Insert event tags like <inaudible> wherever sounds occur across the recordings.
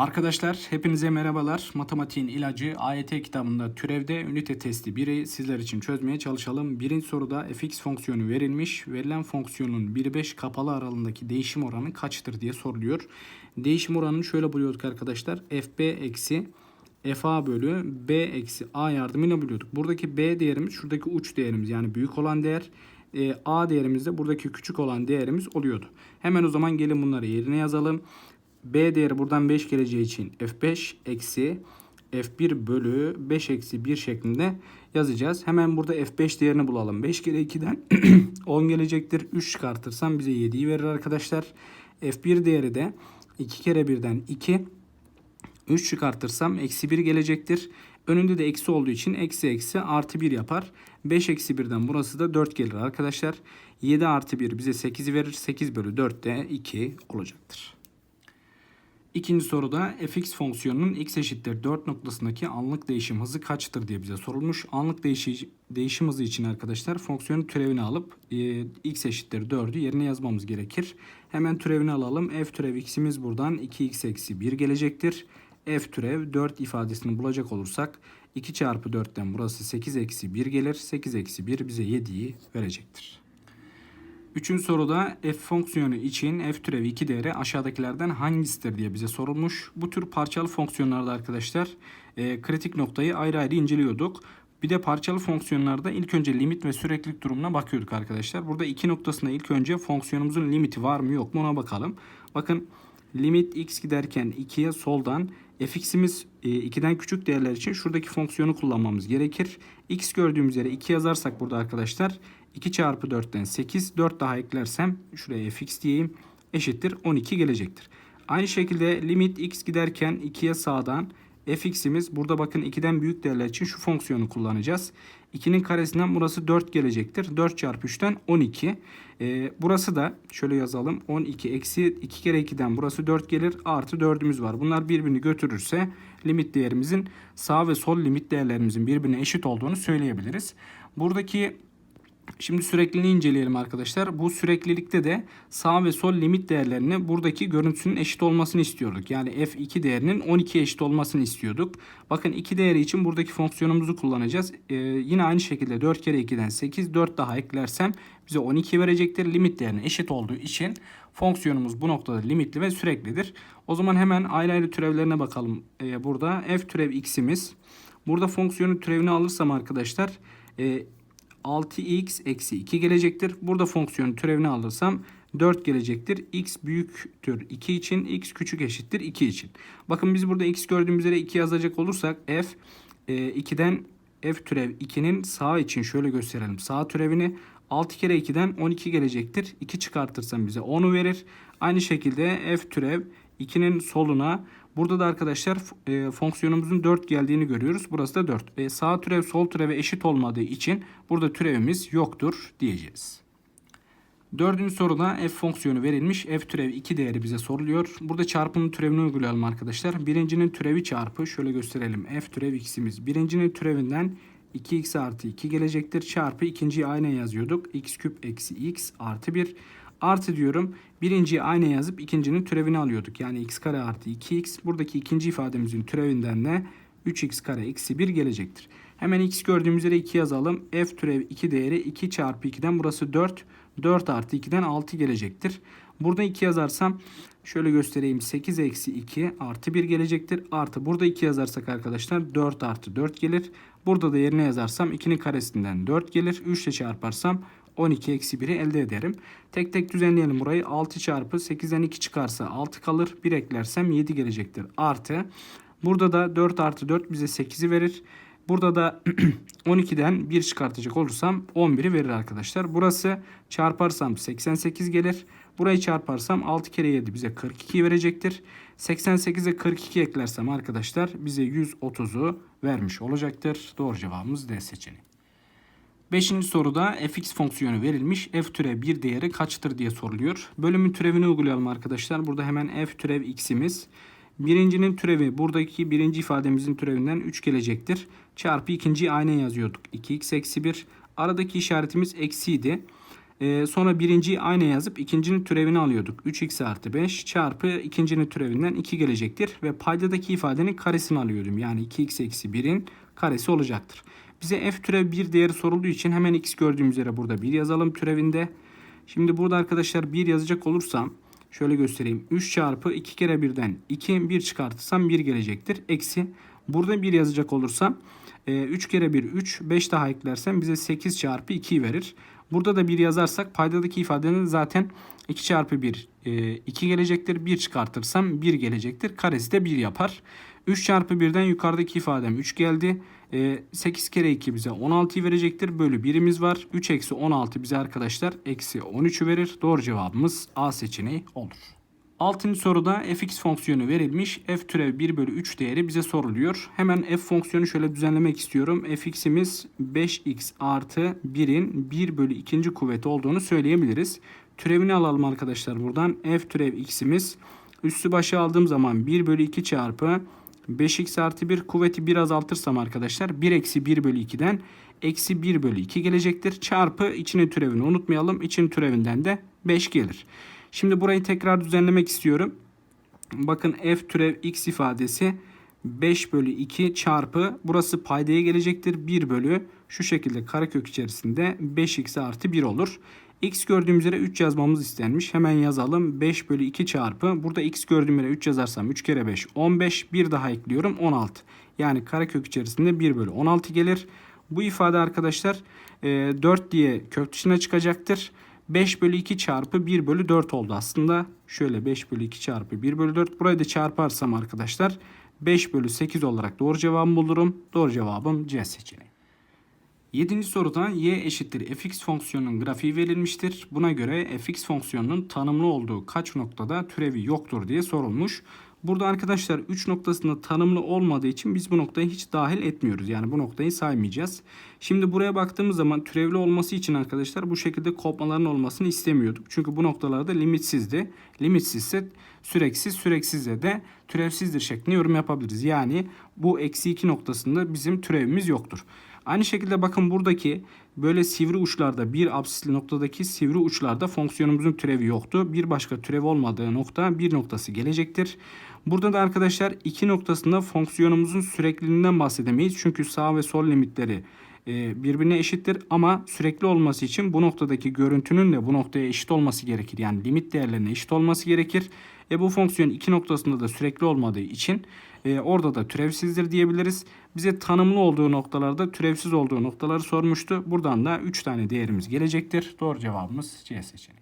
Arkadaşlar hepinize merhabalar. Matematiğin ilacı AYT kitabında türevde ünite testi 1'i sizler için çözmeye çalışalım. Birinci soruda fx fonksiyonu verilmiş. Verilen fonksiyonun 1-5 kapalı aralığındaki değişim oranı kaçtır diye soruluyor. Değişim oranını şöyle buluyorduk arkadaşlar. fb eksi fa bölü b eksi a yardımıyla buluyorduk. Buradaki b değerimiz şuradaki uç değerimiz yani büyük olan değer. E, a değerimiz de buradaki küçük olan değerimiz oluyordu. Hemen o zaman gelin bunları yerine yazalım. B değeri buradan 5 geleceği için F5 eksi F1 bölü 5 eksi 1 şeklinde yazacağız. Hemen burada F5 değerini bulalım. 5 kere 2'den 10 <clears throat> gelecektir. 3 çıkartırsam bize 7'yi verir arkadaşlar. F1 değeri de 2 kere 1'den 2. 3 çıkartırsam eksi 1 gelecektir. Önünde de eksi olduğu için eksi eksi artı 1 yapar. 5 eksi 1'den burası da 4 gelir arkadaşlar. 7 artı 1 bize 8'i verir. 8 bölü 4 de 2 olacaktır. İkinci soruda fx fonksiyonunun x eşittir 4 noktasındaki anlık değişim hızı kaçtır diye bize sorulmuş. Anlık değişi, değişim hızı için arkadaşlar fonksiyonun türevini alıp e, x eşittir 4'ü yerine yazmamız gerekir. Hemen türevini alalım. f türev x'imiz buradan 2x eksi 1 gelecektir. f türev 4 ifadesini bulacak olursak 2 çarpı 4'ten burası 8 eksi 1 gelir. 8 eksi 1 bize 7'yi verecektir. Üçüncü soruda f fonksiyonu için f türevi 2 değeri aşağıdakilerden hangisidir diye bize sorulmuş. Bu tür parçalı fonksiyonlarda arkadaşlar e, kritik noktayı ayrı ayrı inceliyorduk. Bir de parçalı fonksiyonlarda ilk önce limit ve süreklilik durumuna bakıyorduk arkadaşlar. Burada iki noktasında ilk önce fonksiyonumuzun limiti var mı yok mu ona bakalım. Bakın limit x giderken 2'ye soldan fx'imiz 2'den küçük değerler için şuradaki fonksiyonu kullanmamız gerekir. x gördüğümüz yere 2 yazarsak burada arkadaşlar 2 çarpı 4'ten 8. 4 daha eklersem şuraya fx diyeyim. Eşittir 12 gelecektir. Aynı şekilde limit x giderken 2'ye sağdan fx'imiz burada bakın 2'den büyük değerler için şu fonksiyonu kullanacağız. 2'nin karesinden burası 4 gelecektir. 4 çarpı 3'ten 12. Ee, burası da şöyle yazalım. 12 eksi 2 kere 2'den burası 4 gelir. Artı 4'ümüz var. Bunlar birbirini götürürse limit değerimizin sağ ve sol limit değerlerimizin birbirine eşit olduğunu söyleyebiliriz. Buradaki Şimdi sürekliliğini inceleyelim arkadaşlar. Bu süreklilikte de sağ ve sol limit değerlerini buradaki görüntüsünün eşit olmasını istiyorduk. Yani f2 değerinin 12 eşit olmasını istiyorduk. Bakın 2 değeri için buradaki fonksiyonumuzu kullanacağız. Ee, yine aynı şekilde 4 kere 2'den 8, 4 daha eklersem bize 12 verecektir. Limit değerinin eşit olduğu için fonksiyonumuz bu noktada limitli ve süreklidir. O zaman hemen ayrı ayrı türevlerine bakalım. Ee, burada f türev x'imiz. Burada fonksiyonun türevini alırsam arkadaşlar... E, 6x eksi 2 gelecektir. Burada fonksiyonun türevini alırsam 4 gelecektir. x büyüktür 2 için, x küçük eşittir 2 için. Bakın biz burada x gördüğümüz yere 2 yazacak olursak f e, 2'den f türev 2'nin sağ için şöyle gösterelim. Sağ türevini 6 kere 2'den 12 gelecektir. 2 çıkartırsam bize 10'u verir. Aynı şekilde f türev 2'nin soluna Burada da arkadaşlar e, fonksiyonumuzun 4 geldiğini görüyoruz. Burası da 4. Ve sağ türev sol türeve eşit olmadığı için burada türevimiz yoktur diyeceğiz. Dördüncü soruda f fonksiyonu verilmiş. f türev 2 değeri bize soruluyor. Burada çarpımın türevini uygulayalım arkadaşlar. Birincinin türevi çarpı şöyle gösterelim. f türev x'imiz. Birincinin türevinden 2x artı 2 gelecektir. Çarpı ikinciyi aynı yazıyorduk. x küp eksi x artı 1. Artı diyorum. Birinciyi aynı yazıp ikincinin türevini alıyorduk. Yani x kare artı 2x. Buradaki ikinci ifademizin türevinden de 3x kare eksi 1 gelecektir. Hemen x gördüğümüz yere 2 yazalım. f türev 2 değeri 2 çarpı 2'den burası 4. 4 artı 2'den 6 gelecektir. Burada 2 yazarsam şöyle göstereyim. 8 eksi 2 artı 1 gelecektir. Artı burada 2 yazarsak arkadaşlar 4 artı 4 gelir. Burada da yerine yazarsam 2'nin karesinden 4 gelir. 3 ile çarparsam 12 eksi 1'i elde ederim. Tek tek düzenleyelim burayı. 6 çarpı 8'den 2 çıkarsa 6 kalır. 1 eklersem 7 gelecektir. Artı. Burada da 4 artı 4 bize 8'i verir. Burada da <clears throat> 12'den 1 çıkartacak olursam 11'i verir arkadaşlar. Burası çarparsam 88 gelir. Burayı çarparsam 6 kere 7 bize 42 verecektir. 88'e 42 eklersem arkadaşlar bize 130'u vermiş olacaktır. Doğru cevabımız D seçeneği. Beşinci soruda fx fonksiyonu verilmiş. f türev bir değeri kaçtır diye soruluyor. Bölümün türevini uygulayalım arkadaşlar. Burada hemen f türev x'imiz. Birincinin türevi buradaki birinci ifademizin türevinden 3 gelecektir. Çarpı ikinciyi aynı yazıyorduk. 2x eksi 1. Aradaki işaretimiz eksiydi. Ee, sonra birinciyi aynı yazıp ikincinin türevini alıyorduk. 3x artı 5 çarpı ikincinin türevinden 2 gelecektir. Ve paydadaki ifadenin karesini alıyordum. Yani 2x eksi 1'in karesi olacaktır. Bize f türev 1 değeri sorulduğu için hemen x gördüğümüz yere burada 1 yazalım türevinde. Şimdi burada arkadaşlar 1 yazacak olursam şöyle göstereyim. 3 çarpı 2 kere 1'den 2 1 çıkartırsam 1 gelecektir. Eksi burada 1 yazacak olursam 3 kere 1 3 5 daha eklersem bize 8 çarpı 2 verir. Burada da 1 yazarsak paydadaki ifadenin zaten 2 çarpı 1 2 gelecektir. 1 çıkartırsam 1 gelecektir. Karesi de 1 yapar. 3 çarpı 1'den yukarıdaki ifadem 3 geldi. 8 kere 2 bize 16 verecektir. Bölü 1'imiz var. 3 eksi 16 bize arkadaşlar eksi 13'ü verir. Doğru cevabımız A seçeneği olur. Altıncı soruda fx fonksiyonu verilmiş. f türev 1 bölü 3 değeri bize soruluyor. Hemen f fonksiyonu şöyle düzenlemek istiyorum. fx'imiz 5x artı 1'in 1 bölü 2. kuvveti olduğunu söyleyebiliriz. Türevini alalım arkadaşlar buradan. f türev x'imiz üstü başa aldığım zaman 1 bölü 2 çarpı 5x artı 1 kuvveti 1 azaltırsam arkadaşlar 1 eksi 1 bölü 2'den eksi 1 bölü 2 gelecektir. Çarpı içinin türevini unutmayalım. İçinin türevinden de 5 gelir. Şimdi burayı tekrar düzenlemek istiyorum. Bakın f türev x ifadesi 5 bölü 2 çarpı burası paydaya gelecektir. 1 bölü şu şekilde karekök içerisinde 5x artı 1 olur. X gördüğümüz yere 3 yazmamız istenmiş. Hemen yazalım. 5 bölü 2 çarpı. Burada x gördüğüm yere 3 yazarsam 3 kere 5 15. Bir daha ekliyorum 16. Yani karekök içerisinde 1 bölü 16 gelir. Bu ifade arkadaşlar 4 diye kök dışına çıkacaktır. 5 bölü 2 çarpı 1 bölü 4 oldu aslında. Şöyle 5 bölü 2 çarpı 1 bölü 4. Burayı da çarparsam arkadaşlar 5 bölü 8 olarak doğru cevabımı bulurum. Doğru cevabım C seçeneği. 7. soruda y eşittir fx fonksiyonunun grafiği verilmiştir. Buna göre fx fonksiyonunun tanımlı olduğu kaç noktada türevi yoktur diye sorulmuş. Burada arkadaşlar 3 noktasında tanımlı olmadığı için biz bu noktayı hiç dahil etmiyoruz. Yani bu noktayı saymayacağız. Şimdi buraya baktığımız zaman türevli olması için arkadaşlar bu şekilde kopmaların olmasını istemiyorduk. Çünkü bu noktalarda limitsizdi. Limitsizse süreksiz, süreksizse de türevsizdir şeklinde yorum yapabiliriz. Yani bu eksi 2 noktasında bizim türevimiz yoktur. Aynı şekilde bakın buradaki böyle sivri uçlarda bir absisli noktadaki sivri uçlarda fonksiyonumuzun türevi yoktu. Bir başka türev olmadığı nokta bir noktası gelecektir. Burada da arkadaşlar iki noktasında fonksiyonumuzun sürekliliğinden bahsedemeyiz. Çünkü sağ ve sol limitleri e, birbirine eşittir ama sürekli olması için bu noktadaki görüntünün de bu noktaya eşit olması gerekir. Yani limit değerlerine eşit olması gerekir. E bu fonksiyon iki noktasında da sürekli olmadığı için e, orada da türevsizdir diyebiliriz. Bize tanımlı olduğu noktalarda türevsiz olduğu noktaları sormuştu. Buradan da 3 tane değerimiz gelecektir. Doğru cevabımız C seçeneği.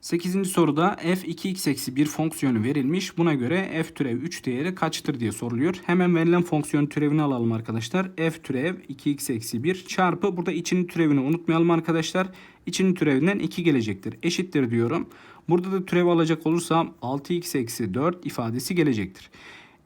8. soruda f2x eksi 1 fonksiyonu verilmiş. Buna göre f türev 3 değeri kaçtır diye soruluyor. Hemen verilen fonksiyon türevini alalım arkadaşlar. f türev 2x eksi 1 çarpı burada içinin türevini unutmayalım arkadaşlar. İçinin türevinden 2 gelecektir. Eşittir diyorum. Burada da türev alacak olursam 6x eksi 4 ifadesi gelecektir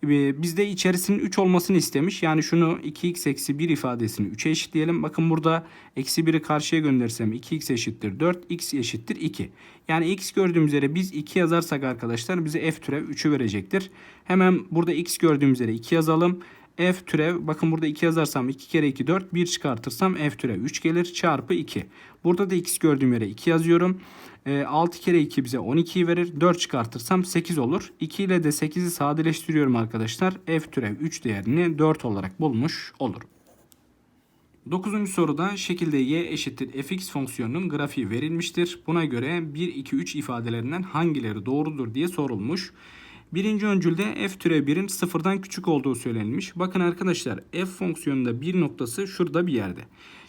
bizde içerisinin 3 olmasını istemiş. Yani şunu 2x eksi 1 ifadesini 3'e eşitleyelim. Bakın burada eksi 1'i karşıya gönderirsem 2x eşittir 4, x eşittir 2. Yani x gördüğümüz yere biz 2 yazarsak arkadaşlar bize f türev 3'ü verecektir. Hemen burada x gördüğümüz yere 2 yazalım. f türev bakın burada 2 yazarsam 2 kere 2 4 1 çıkartırsam f türev 3 gelir çarpı 2. Burada da x gördüğüm yere 2 yazıyorum. 6 kere 2 bize 12'yi verir. 4 çıkartırsam 8 olur. 2 ile de 8'i sadeleştiriyorum arkadaşlar. F türev 3 değerini 4 olarak bulmuş olurum. 9. soruda şekilde y eşittir fx fonksiyonunun grafiği verilmiştir. Buna göre 1, 2, 3 ifadelerinden hangileri doğrudur diye sorulmuş. Birinci öncülde f türev 1'in sıfırdan küçük olduğu söylenmiş. Bakın arkadaşlar f fonksiyonunda bir noktası şurada bir yerde.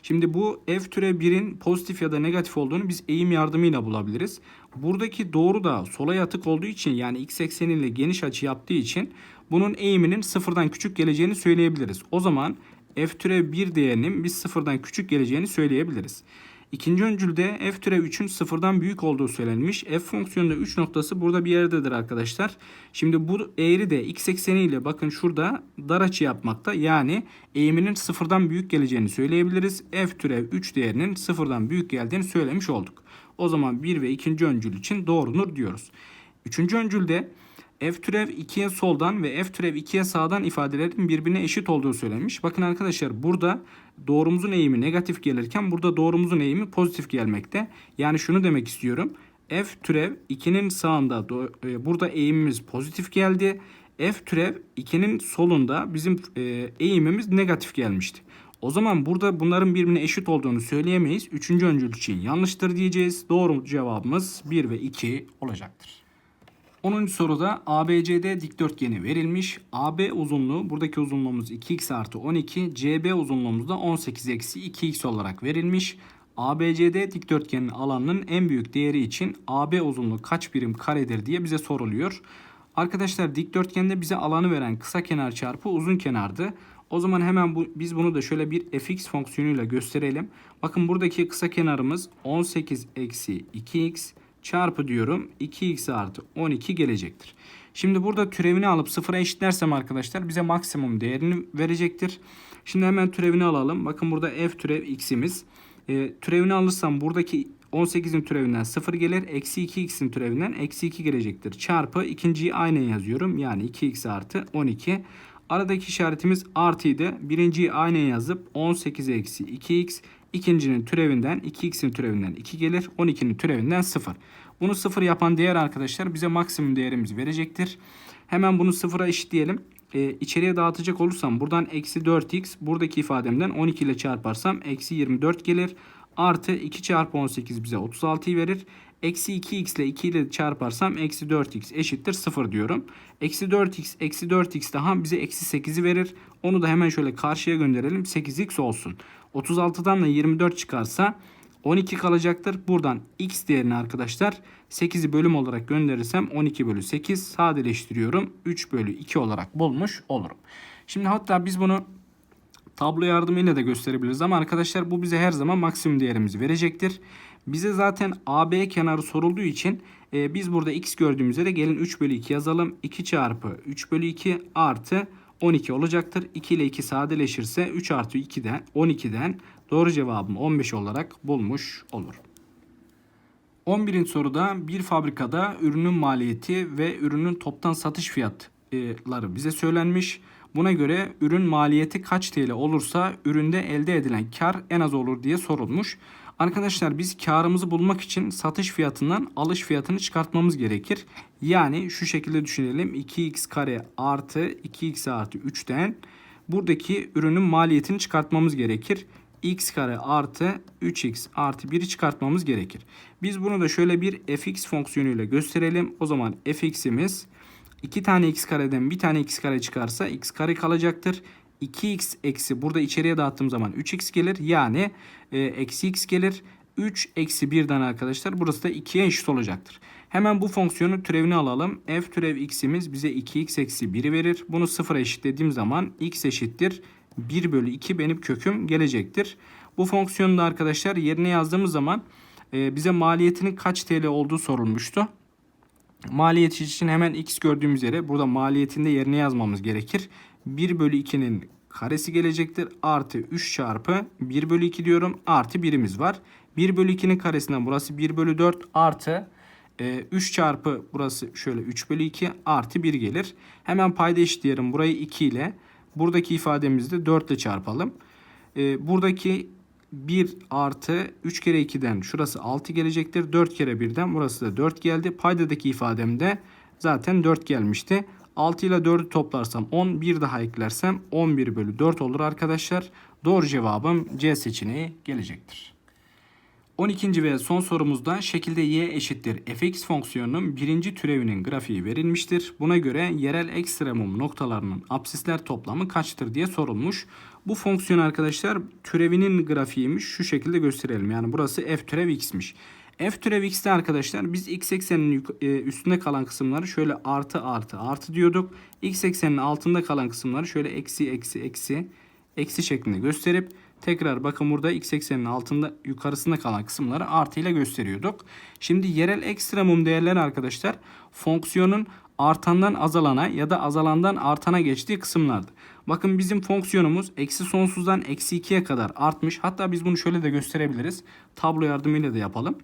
Şimdi bu f türev 1'in pozitif ya da negatif olduğunu biz eğim yardımıyla bulabiliriz. Buradaki doğru da sola yatık olduğu için yani x ekseniyle geniş açı yaptığı için bunun eğiminin sıfırdan küçük geleceğini söyleyebiliriz. O zaman f türev 1 değerinin biz sıfırdan küçük geleceğini söyleyebiliriz. İkinci öncülde f türev 3'ün sıfırdan büyük olduğu söylenmiş. F fonksiyonunda 3 noktası burada bir yerdedir arkadaşlar. Şimdi bu eğri de x ekseniyle bakın şurada dar açı yapmakta. Yani eğiminin sıfırdan büyük geleceğini söyleyebiliriz. F türev 3 değerinin sıfırdan büyük geldiğini söylemiş olduk. O zaman 1 ve 2. öncül için doğrunur diyoruz. Üçüncü öncülde f türev 2'ye soldan ve f türev 2'ye sağdan ifadelerin birbirine eşit olduğu söylenmiş. Bakın arkadaşlar burada doğrumuzun eğimi negatif gelirken burada doğrumuzun eğimi pozitif gelmekte. Yani şunu demek istiyorum. f türev 2'nin sağında e, burada eğimimiz pozitif geldi. f türev 2'nin solunda bizim e, eğimimiz negatif gelmişti. O zaman burada bunların birbirine eşit olduğunu söyleyemeyiz. Üçüncü öncül için yanlıştır diyeceğiz. Doğru cevabımız 1 ve 2 olacaktır. 10. soruda ABCD dikdörtgeni verilmiş. AB uzunluğu buradaki uzunluğumuz 2x artı 12. CB uzunluğumuz da 18 eksi 2x olarak verilmiş. ABCD dikdörtgenin alanının en büyük değeri için AB uzunluğu kaç birim karedir diye bize soruluyor. Arkadaşlar dikdörtgende bize alanı veren kısa kenar çarpı uzun kenardı. O zaman hemen bu, biz bunu da şöyle bir fx fonksiyonuyla gösterelim. Bakın buradaki kısa kenarımız 18 eksi 2x çarpı diyorum 2x artı 12 gelecektir. Şimdi burada türevini alıp sıfıra eşitlersem arkadaşlar bize maksimum değerini verecektir. Şimdi hemen türevini alalım. Bakın burada f türev x'imiz. E, türevini alırsam buradaki 18'in türevinden 0 gelir. Eksi 2x'in türevinden eksi 2 gelecektir. Çarpı ikinciyi aynen yazıyorum. Yani 2x artı 12. Aradaki işaretimiz artıydı. Birinciyi aynen yazıp 18 eksi 2x. İkincinin türevinden 2x'in türevinden 2 gelir. 12'nin türevinden 0. Bunu 0 yapan değer arkadaşlar bize maksimum değerimizi verecektir. Hemen bunu 0'a eşitleyelim. Ee, içeriye dağıtacak olursam buradan eksi 4x buradaki ifademden 12 ile çarparsam eksi 24 gelir. Artı 2 çarpı 18 bize 36'yı verir. Eksi 2x ile 2 ile çarparsam eksi 4x eşittir 0 diyorum. Eksi 4x eksi 4x daha bize eksi 8'i verir. Onu da hemen şöyle karşıya gönderelim 8x olsun. 36'dan da 24 çıkarsa 12 kalacaktır. Buradan x değerini arkadaşlar 8'i bölüm olarak gönderirsem 12 bölü 8 sadeleştiriyorum. 3 bölü 2 olarak bulmuş olurum. Şimdi hatta biz bunu tablo yardımıyla da gösterebiliriz ama arkadaşlar bu bize her zaman maksimum değerimizi verecektir. Bize zaten AB kenarı sorulduğu için e, biz burada x gördüğümüzde de gelin 3 bölü 2 yazalım. 2 çarpı 3 bölü 2 artı 12 olacaktır. 2 ile 2 sadeleşirse 3 artı 2'den 12'den doğru cevabım 15 olarak bulmuş olur. 11. soruda bir fabrikada ürünün maliyeti ve ürünün toptan satış fiyatları bize söylenmiş. Buna göre ürün maliyeti kaç TL olursa üründe elde edilen kar en az olur diye sorulmuş. Arkadaşlar biz karımızı bulmak için satış fiyatından alış fiyatını çıkartmamız gerekir. Yani şu şekilde düşünelim. 2x kare artı 2x artı 3'ten buradaki ürünün maliyetini çıkartmamız gerekir. x kare artı 3x artı 1'i çıkartmamız gerekir. Biz bunu da şöyle bir fx fonksiyonuyla gösterelim. O zaman fx'imiz 2 tane x kareden bir tane x kare çıkarsa x kare kalacaktır. 2x eksi burada içeriye dağıttığım zaman 3x gelir. Yani e, eksi x gelir. 3 eksi 1'den arkadaşlar burası da 2'ye eşit olacaktır. Hemen bu fonksiyonun türevini alalım. f türev x'imiz bize 2x eksi 1'i verir. Bunu 0'a eşitlediğim zaman x eşittir. 1 bölü 2 benim köküm gelecektir. Bu fonksiyonu da arkadaşlar yerine yazdığımız zaman e, bize maliyetinin kaç TL olduğu sorulmuştu. Maliyet için hemen x gördüğümüz yere burada maliyetinde yerine yazmamız gerekir. 1 bölü 2'nin karesi gelecektir. Artı 3 çarpı 1 bölü 2 diyorum. Artı 1'imiz var. 1 bölü 2'nin karesinden burası 1 bölü 4 artı e, 3 çarpı burası şöyle 3 bölü 2 artı 1 gelir. Hemen payda eşitleyelim. Burayı 2 ile buradaki ifademizi de 4 ile çarpalım. E, buradaki 1 artı 3 kere 2'den şurası 6 gelecektir. 4 kere 1'den burası da 4 geldi. Paydadaki ifademde zaten 4 gelmişti. 6 ile 4'ü toplarsam 10, bir daha eklersem 11 bölü 4 olur arkadaşlar. Doğru cevabım C seçeneği gelecektir. 12. ve son sorumuzda şekilde y eşittir fx fonksiyonunun birinci türevinin grafiği verilmiştir. Buna göre yerel ekstremum noktalarının absisler toplamı kaçtır diye sorulmuş. Bu fonksiyon arkadaşlar türevinin grafiğiymiş. Şu şekilde gösterelim. Yani burası f türev x'miş. F türev x'te arkadaşlar biz x ekseninin e, üstünde kalan kısımları şöyle artı artı artı diyorduk. X ekseninin altında kalan kısımları şöyle eksi eksi eksi eksi şeklinde gösterip tekrar bakın burada x ekseninin altında yukarısında kalan kısımları artı ile gösteriyorduk. Şimdi yerel ekstremum değerleri arkadaşlar fonksiyonun artandan azalana ya da azalandan artana geçtiği kısımlardı. Bakın bizim fonksiyonumuz eksi sonsuzdan eksi 2'ye kadar artmış. Hatta biz bunu şöyle de gösterebiliriz. Tablo yardımıyla da yapalım.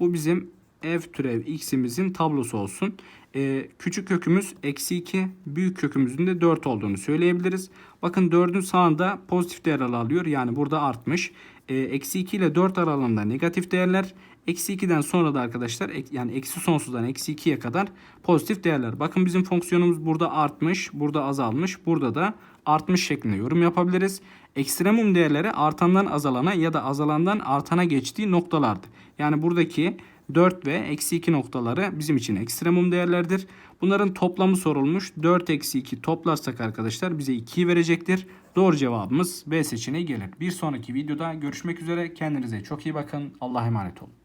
Bu bizim f türev x'imizin tablosu olsun. Ee, küçük kökümüz eksi 2, büyük kökümüzün de 4 olduğunu söyleyebiliriz. Bakın 4'ün sağında pozitif değer alıyor. Yani burada artmış. Ee, eksi 2 ile 4 aralığında negatif değerler. Eksi 2'den sonra da arkadaşlar yani eksi sonsuzdan eksi 2'ye kadar pozitif değerler. Bakın bizim fonksiyonumuz burada artmış, burada azalmış, burada da artmış şeklinde yorum yapabiliriz. Ekstremum değerleri artandan azalana ya da azalandan artana geçtiği noktalardı. Yani buradaki 4 ve eksi 2 noktaları bizim için ekstremum değerlerdir. Bunların toplamı sorulmuş. 4 eksi 2 toplarsak arkadaşlar bize 2'yi verecektir. Doğru cevabımız B seçeneği gelir. Bir sonraki videoda görüşmek üzere. Kendinize çok iyi bakın. Allah'a emanet olun.